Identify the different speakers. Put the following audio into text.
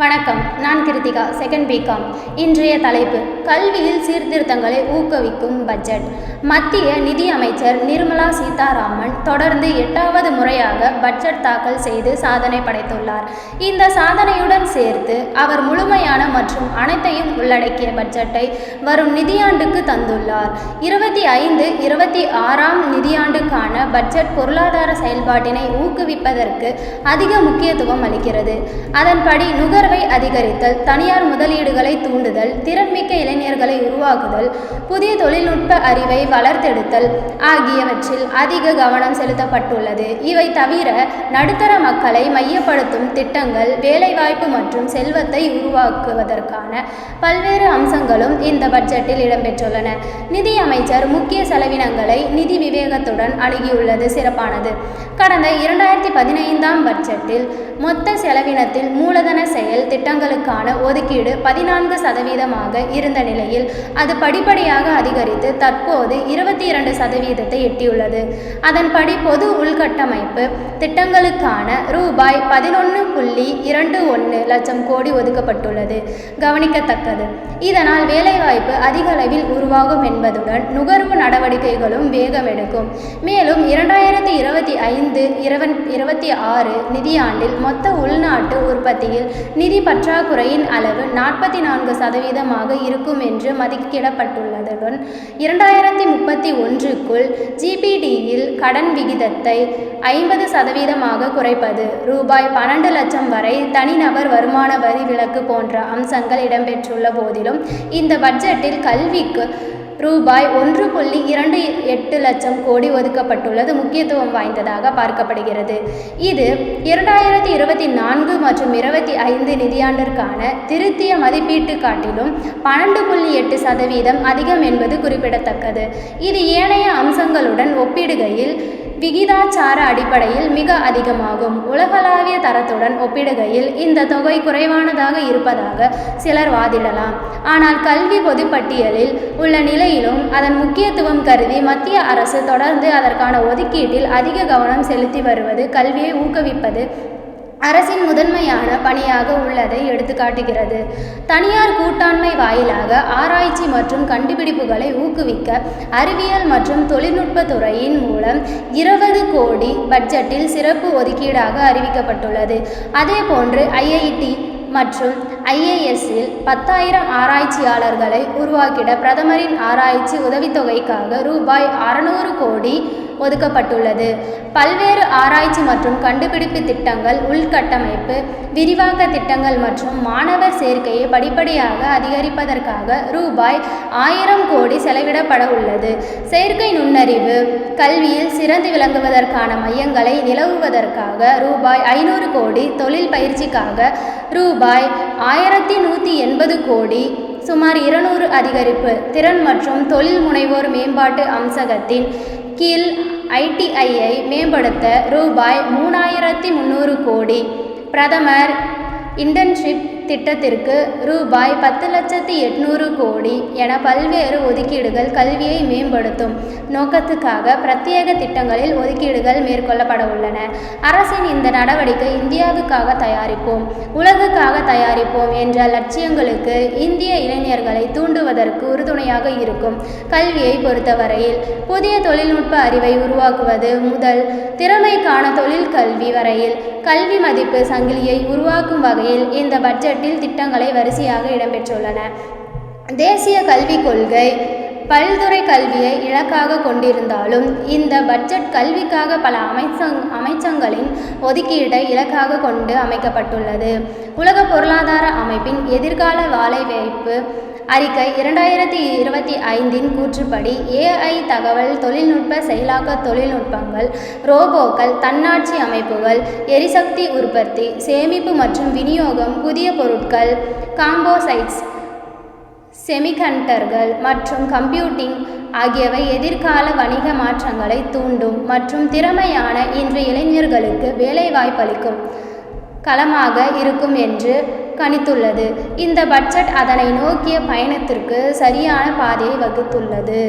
Speaker 1: வணக்கம். நான் Kiruthika second BCom இன்றைய தலைப்பு கல்வியில் சீர்திருத்தங்களை ஊக்குவிக்கும் பட்ஜெட் மத்திய நிதி அமைச்சர் நிர்மலா சீதாராமன் தொடர்ந்து எட்டாவது முறையாக பட்ஜெட் தாக்கல் செய்து சாதனை படைத்துள்ளார். இந்த சாதனையுடன் சேர்த்து அவர் முழுமையான மற்றும் அனைத்தையும் உள்ளடக்கிய பட்ஜெட்டை வரும் நிதியாண்டுக்கு தந்துள்ளார். இருபத்தி ஐந்து இருபத்தி ஆறாம் நிதியாண்டுக்கான பட்ஜெட் பொருளாதார செயல்பாட்டினை ஊக்குவிப்பதற்கு அதிக முக்கியத்துவம் அளிக்கிறது. அதன்படி நுகர் நுகர்வை அதிகரித்தல் தனியார் முதலீடுகளை தூண்டுதல் திறன்மிக்க இளைஞர்களை உருவாக்குதல் புதிய தொழில்நுட்ப அறிவை வளர்த்தெடுத்தல் ஆகியவற்றில் அதிக கவனம் செலுத்தப்பட்டுள்ளது. இவை தவிர நடுத்தர மக்களை மையப்படுத்தும் திட்டங்கள் வேலைவாய்ப்பு மற்றும் செல்வத்தை உருவாக்குவதற்கான பல்வேறு அம்சங்களும் இந்த பட்ஜெட்டில் இடம்பெற்றுள்ளன. நிதி அமைச்சர் முக்கிய செலவினங்களை நிதி விவேகத்துடன் அணுகியுள்ளது சிறப்பானது. கடந்த இரண்டாயிரத்தி பதினைந்தாம் பட்ஜெட்டில் மொத்த செலவினத்தில் மூலதன செயல் திட்டங்களுக்கான ஒதுக்கீடு பதினான்கு சதவீதமாக இருந்த நிலையில் அது படிப்படியாக அதிகரித்து தற்போது இருபத்தி இரண்டு சதவீதத்தை எட்டியுள்ளது. அதன்படி பொது உள்கட்டமைப்பு திட்டங்களுக்கான ரூபாய் பதினொன்று புள்ளி இரண்டு ஒன்று லட்சம் கோடி ஒதுக்கப்பட்டுள்ளது. கவனிக்கத்தக்கது. இதனால் வேலைவாய்ப்பு அதிக அளவில் உருவாகும் என்பதுடன் நுகர்வு நடவடிக்கைகளும் வேகம் எடுக்கும். மேலும் இரண்டாயிரத்தி இருபத்தி ஐந்து இருவன் இருபத்தி ஆறு நிதியாண்டில் மொத்த உள்நாட்டு உற்பத்தியில் நிதி பற்றாக்குறையின் அளவு நாற்பத்தி நான்கு சதவீதமாக இருக்கும் என்று மதிப்பிடப்பட்டுள்ளதுடன் இரண்டாயிரத்தி முப்பத்தி ஒன்றுக்குள் ஜிபிடியில் கடன் விகிதத்தை ஐம்பது சதவீதமாக குறைப்பது ரூபாய் பன்னெண்டு லட்சம் வரை தனிநபர் வருமான வரி விலக்கு போன்ற அம்சங்கள் இடம்பெற்றுள்ள போதிலும் இந்த பட்ஜெட்டில் கல்விக்கு ரூபாய் ஒன்று புள்ளி இரண்டு எட்டு லட்சம் கோடி ஒதுக்கப்பட்டுள்ளது. முக்கியத்துவம் வாய்ந்ததாக பார்க்கப்படுகிறது. இது இரண்டாயிரத்தி இருபத்தி நான்கு மற்றும் இருபத்தி ஐந்து நிதியாண்டிற்கான திருத்திய மதிப்பீட்டு காட்டிலும் பன்னெண்டு புள்ளி எட்டு சதவீதம் அதிகம் என்பது குறிப்பிடத்தக்கது. இது ஏனைய அம்சங்களுடன் ஒப்பிடுகையில் விகிதாச்சார அடிப்படையில் மிக அதிகமாகும். உலகளாவிய தரத்துடன் ஒப்பிடுகையில் இந்த தொகை குறைவானதாக இருப்பதாக சிலர் வாதிடலாம். ஆனால் கல்வி பொதுப்பட்டியலில் உள்ள நிலையிலும் அதன் முக்கியத்துவம் கருதி மத்திய அரசு தொடர்ந்து அதற்கான ஒதுக்கீட்டில் அதிக கவனம் செலுத்தி வருவது கல்வியை ஊக்குவிப்பது அரசின் முதன்மையான பணியாக உள்ளதை எடுத்துக்காட்டுகிறது. தனியார் கூட்டாண்மை வாயிலாக ஆராய்ச்சி மற்றும் கண்டுபிடிப்புகளை ஊக்குவிக்க அறிவியல் மற்றும் தொழில்நுட்ப துறையின் மூலம் இருபது கோடி பட்ஜெட்டில் சிறப்பு ஒதுக்கீடாக அறிவிக்கப்பட்டுள்ளது. அதேபோன்று ஐஐடி மற்றும் ஐஏஎஸ்ஸில் பத்தாயிரம் ஆராய்ச்சியாளர்களை உருவாக்கிட பிரதமரின் ஆராய்ச்சி உதவித்தொகைக்காக ரூபாய் அறநூறு கோடி ஒதுக்கப்பட்டுள்ளது. பல்வேறு ஆராய்ச்சி மற்றும் கண்டுபிடிப்பு திட்டங்கள் உள்கட்டமைப்பு விரிவாக்க திட்டங்கள் மற்றும் மாணவர் சேர்க்கையை படிப்படியாக அதிகரிப்பதற்காக ரூபாய் ஆயிரம் கோடி செலவிடப்பட உள்ளது. செயற்கை நுண்ணறிவு கல்வியில் சிறந்து விளங்குவதற்கான மையங்களை நிலவுவதற்காக ரூபாய் ஐநூறு கோடி தொழில் பயிற்சிக்காக ரூபாய் ஆயிரத்தி நூற்றி எண்பது கோடி சுமார் இருநூறு அதிகரிப்பு திறன் மற்றும் தொழில் முனைவோர் மேம்பாட்டு அம்சகத்தின் கீழ் ஐடிஐயை மேம்படுத்த ரூபாய் மூணாயிரத்தி முந்நூறு கோடி. பிரதமர் இன்டர்ன்ஷிப் திட்டத்திற்கு ரூபாய் பத்து லட்சத்தி எட்நூறு கோடி என பல்வேறு ஒதுக்கீடுகள் கல்வியை மேம்படுத்தும் நோக்கத்துக்காக பிரத்யேக திட்டங்களில் ஒதுக்கீடுகள் மேற்கொள்ளப்பட உள்ளன. அரசின் இந்த நடவடிக்கை இந்தியாவுக்காக தயாரிப்போம் உலகுக்காக தயாரிப்போம் என்ற லட்சியங்களுக்கு இந்திய இளைஞர்களை தூண்டுவதற்கு உறுதுணையாக இருக்கும் கல்வியை பொறுத்தவரையில் புதிய தொழில்நுட்ப அறிவை உருவாக்குவது முதல் திறமைக்கான தொழில் கல்வி வரையில் கல்வி மதிப்பு சங்கிலியை உருவாக்கும் வகையில் இந்த பட்ஜெட் பட்ஜெட்டில் திட்டங்களை வரிசையாக இடம்பெற்றுள்ளன. தேசிய கல்விக் கொள்கை பல்துறை கல்வியை இலக்காக கொண்டிருந்தாலும் இந்த பட்ஜெட் கல்விக்காக பல அமைச்சங் அமைச்சங்களின் ஒதுக்கீட்டை இலக்காக கொண்டு அமைக்கப்பட்டுள்ளது. உலக பொருளாதார அமைப்பின் எதிர்கால வேலைவாய்ப்பு அறிக்கை இரண்டாயிரத்தி இருபத்தி ஐந்தின் கூற்றுப்படி ஏஐ தகவல் தொழில்நுட்ப செயலாக்க தொழில்நுட்பங்கள் ரோபோக்கள் தன்னாட்சி அமைப்புகள் எரிசக்தி உற்பத்தி சேமிப்பு மற்றும் விநியோகம் புதிய பொருட்கள் காம்போசைட்ஸ் செமிகண்டர்கள் மற்றும் கம்ப்யூட்டிங் ஆகியவை எதிர்கால வணிக மாற்றங்களை தூண்டும் மற்றும் திறமையான இன்று இளைஞர்களுக்கு வேலைவாய்ப்பளிக்கும். களமாக இருக்கும் என்று கணித்துள்ளது. இந்த பட்ஜெட் அதனை நோக்கிய பயணத்திற்கு சரியான பாதையை வகுத்துள்ளது.